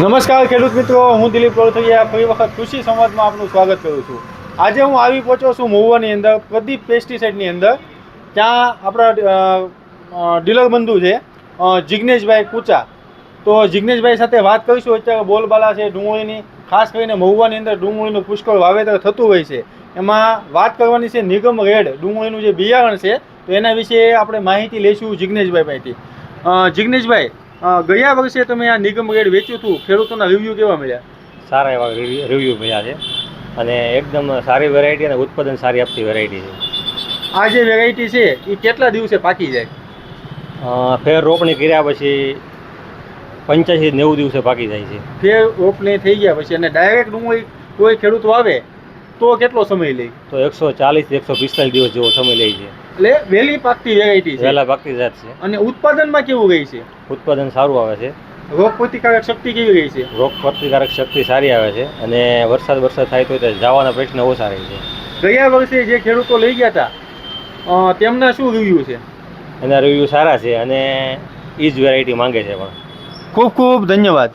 નમસ્કાર ખેડૂત મિત્રો, હું દિલીપ રોથૈયા ફરી વખત કૃષિ સંવાદમાં આપનું સ્વાગત કરું છું. આજે હું આવી પહોંચ્યો છું મહુવાની અંદર, પ્રદીપ પેસ્ટિસાઇડની અંદર. ત્યાં આપણા ડીલર બંધુ છે જિગ્નેશભાઈ કુચા. તો જિગ્નેશભાઈ સાથે વાત કરીશું. અત્યારે બોલબાલા છે ડુંગળીની. ખાસ કરીને મહુવાની અંદર ડુંગળીનું પુષ્કળ વાવેતર થતું હોય છે. એમાં વાત કરવાની છે નિગમ રેડ, ડુંગળીનું જે બિયારણ છે. તો એના વિશે આપણે માહિતી લઈશું જિગ્નેશભાઈ પાસેથી. જિગ્નેશભાઈ ગયા વર્ષે તમે આ નિગમ રેડ વેચ્યું હતું ખેડૂતોના રિવ્યૂ કેવા મળ્યા? સારા એવા રિવ્યૂ મળ્યા છે. અને એકદમ સારી વેરાયટી અને ઉત્પાદન સારી આપતી વેરાયટી છે. આ જે વેરાયટી છે એ કેટલા દિવસે પાકી જાય? ફેર રોપણી કર્યા પછી પંચ્યાસી નેવું દિવસે પાકી જાય છે. ફેર રોપણી થઈ ગયા પછી અને ડાયરેક્ટ ડુંગળી કોઈ ખેડૂત વાવે તો કેટલો સમય લે? તો એકસો ચાલીસ એકસો પિસ્તાલીસ દિવસ જેવો સમય લે છે. એટલે વહેલી પાકતી વેરાયટી છે. વેલા પાકતી જાત છે. અને ઉત્પાદનમાં કેવું ગઈ છે? ઉત્પાદન સારું આવે છે. રોગ પ્રતિકારક શક્તિ કેવી ગઈ છે? રોગ પ્રતિકારક શક્તિ સારી આવે છે અને વરસાદ વરસાદ થાય તો તે જવાના પ્રશ્ન ઓછા રહે છે. ગયા વર્ષે જે ખેડૂતો લઈ ગયા હતા તેમના શું રિવ્યુ છે? એના રિવ્યૂ સારા છે અને એ જ વેરાયટી માંગે છે પણ. ખૂબ ખૂબ ધન્યવાદ.